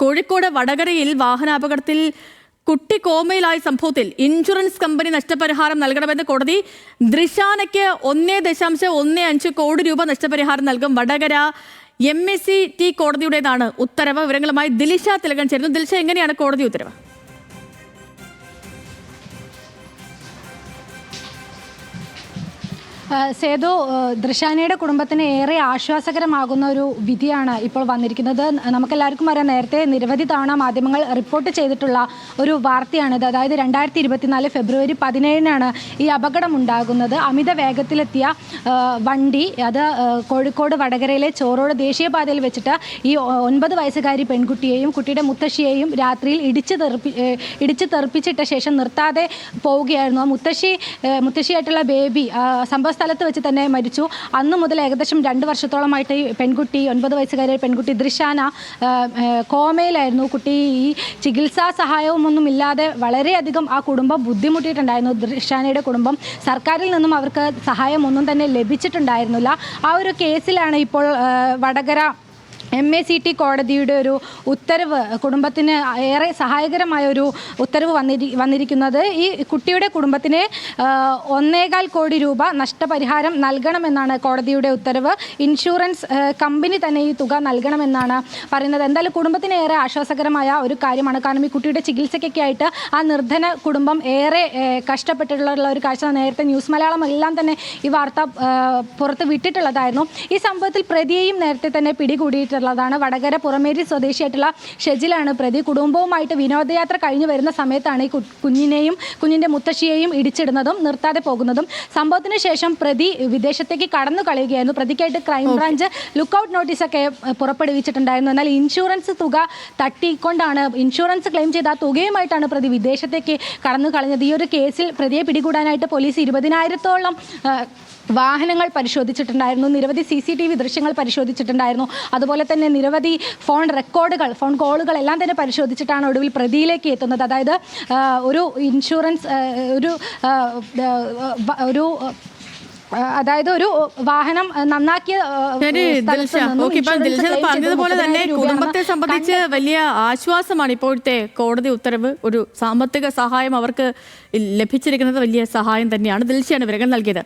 കോഴിക്കോട് വടകരയിൽ വാഹനാപകടത്തിൽ കുട്ടി കോമയിലായ സംഭവത്തിൽ ഇൻഷുറൻസ് കമ്പനി നഷ്ടപരിഹാരം നൽകണമെന്ന് കോടതി ദൃശാനയ്ക്ക് ഒന്നേ ദശാംശം ഒന്നേ അഞ്ച് കോടി രൂപ നഷ്ടപരിഹാരം നൽകും Vadakara M S C T കോടതിയുടേതാണ് ഉത്തരവ്. വിവരങ്ങളുമായി ദിലിഷ തിലകൻ ചേരുന്നു. ദിൽഷ എങ്ങനെയാണ് കോടതി ഉത്തരവ്? സേതു ദൃശാനയുടെ കുടുംബത്തിന് ഏറെ ആശ്വാസകരമാകുന്ന ഒരു വിധിയാണ് ഇപ്പോൾ വന്നിരിക്കുന്നത്. നമുക്കെല്ലാവർക്കും അറിയാം നേരത്തെ നിരവധി തവണ മാധ്യമങ്ങൾ റിപ്പോർട്ട് ചെയ്തിട്ടുള്ള ഒരു വാർത്തയാണിത്. അതായത് രണ്ടായിരത്തി ഇരുപത്തിനാല് ഫെബ്രുവരി പതിനേഴിനാണ് ഈ അപകടം ഉണ്ടാകുന്നത് അമിത വേഗത്തിലെത്തിയ വണ്ടി അത് കോഴിക്കോട് വടകരയിലെ ചോറോട് ദേശീയപാതയിൽ വെച്ചിട്ട് ഈ ഒൻപത് വയസ്സുകാരി പെൺകുട്ടിയെയും കുട്ടിയുടെ മുത്തശ്ശിയെയും രാത്രിയിൽ ഇടിച്ചു തെറിപ്പി ഇടിച്ചു തെറിപ്പിച്ചിട്ട ശേഷം നിർത്താതെ പോവുകയായിരുന്നു. ആ മുത്തശ്ശി മുത്തശ്ശിയായിട്ടുള്ള ബേബി സംഭവ സ്ഥലത്ത് വെച്ച് തന്നെ മരിച്ചു. അന്ന് മുതൽ ഏകദേശം രണ്ട് വർഷത്തോളമായിട്ട് ഈ പെൺകുട്ടി ഒൻപത് വയസ്സുകാരി പെൺകുട്ടി ദൃശാന കോമയിലായിരുന്നു. കുട്ടി ഈ ചികിത്സാ സഹായവും ഒന്നും ഇല്ലാതെ വളരെയധികം ആ കുടുംബം ബുദ്ധിമുട്ടിയിട്ടുണ്ടായിരുന്നു. ദൃശാനയുടെ കുടുംബം സർക്കാരിൽ നിന്നും അവർക്ക് സഹായം ഒന്നും തന്നെ ലഭിച്ചിട്ടുണ്ടായിരുന്നില്ല. ആ ഒരു കേസിലാണ് ഇപ്പോൾ Vadakara M A C T കോടതിയുടെ ഒരു ഉത്തരവ് കുടുംബത്തിന് ഏറെ സഹായകരമായ ഒരു ഉത്തരവ് വന്നിരി വന്നിരിക്കുന്നത് ഈ കുട്ടിയുടെ കുടുംബത്തിന് ഒന്നേകാൽ കോടി രൂപ നഷ്ടപരിഹാരം നൽകണമെന്നാണ് കോടതിയുടെ ഉത്തരവ്. ഇൻഷുറൻസ് കമ്പനി തന്നെ ഈ തുക നൽകണമെന്നാണ് പറയുന്നത്. എന്തായാലും കുടുംബത്തിന് ഏറെ ആശ്വാസകരമായ ഒരു കാര്യമാണ്. കാരണം ഈ കുട്ടിയുടെ ചികിത്സയ്ക്കൊക്കെ ആയിട്ട് ആ നിർധന കുടുംബം ഏറെ കഷ്ടപ്പെട്ടിട്ടുള്ള ഒരു കാഴ്ച നേരത്തെ ന്യൂസ് മലയാളം എല്ലാം തന്നെ ഈ വാർത്ത പുറത്ത് വിട്ടിട്ടുള്ളതായിരുന്നു. ഈ സംഭവത്തിൽ പ്രതിയെയും നേരത്തെ തന്നെ പിടികൂടിയിട്ടുള്ളതാണ് വടകര പുറമേരി സ്വദേശിയായിട്ടുള്ള ഷെജിലാണ് പ്രതി. കുടുംബവുമായിട്ട് വിനോദയാത്ര കഴിഞ്ഞു വരുന്ന സമയത്താണ് ഈ കുഞ്ഞിനെയും കുഞ്ഞിന്റെ മുത്തശ്ശിയെയും ഇടിച്ചിടുന്നതും നിർത്താതെ പോകുന്നതും. സംഭവത്തിന് ശേഷം പ്രതി വിദേശത്തേക്ക് കടന്നു കളയുകയായിരുന്നു. പ്രതിക്കായിട്ട് ക്രൈംബ്രാഞ്ച് ലുക്കൌട്ട് നോട്ടീസൊക്കെ പുറപ്പെടുവിച്ചിട്ടുണ്ടായിരുന്നു. എന്നാൽ ഇൻഷുറൻസ് തുക തട്ടിക്കൊണ്ടാണ് ഇൻഷുറൻസ് ക്ലെയിം ചെയ്ത ആ തുകയുമായിട്ടാണ് പ്രതി വിദേശത്തേക്ക് കടന്നു കളഞ്ഞത്. ഈ ഒരു കേസിൽ പ്രതിയെ പിടികൂടാനായിട്ട് പോലീസ് ഇരുപതിനായിരത്തോളം വാഹനങ്ങൾ പരിശോധിച്ചിട്ടുണ്ടായിരുന്നു. നിരവധി സി സി ടി വി ദൃശ്യങ്ങൾ പരിശോധിച്ചിട്ടുണ്ടായിരുന്നു. അതുപോലെ തന്നെ നിരവധി ഫോൺ റെക്കോർഡുകൾ ഫോൺ കോളുകൾ എല്ലാം തന്നെ പരിശോധിച്ചിട്ടാണ് ഒടുവിൽ പ്രതിയിലേക്ക് എത്തുന്നത്. അതായത് ഒരു ഇൻഷുറൻസ് ഒരു ഒരു അതായത് ഒരു വാഹനം നന്നാക്കിയ പറഞ്ഞതുപോലെ തന്നെ കുടുംബത്തെ സംബന്ധിച്ച് വലിയ ആശ്വാസമാണ് ഇപ്പോഴത്തെ കോടതി ഉത്തരവ്. ഒരു സാമ്പത്തിക സഹായം അവർക്ക് ലഭിച്ചിരിക്കുന്നത് വലിയ സഹായം തന്നെയാണ് ദിൽഷയാണ് വിവരങ്ങൾ നൽകിയത്.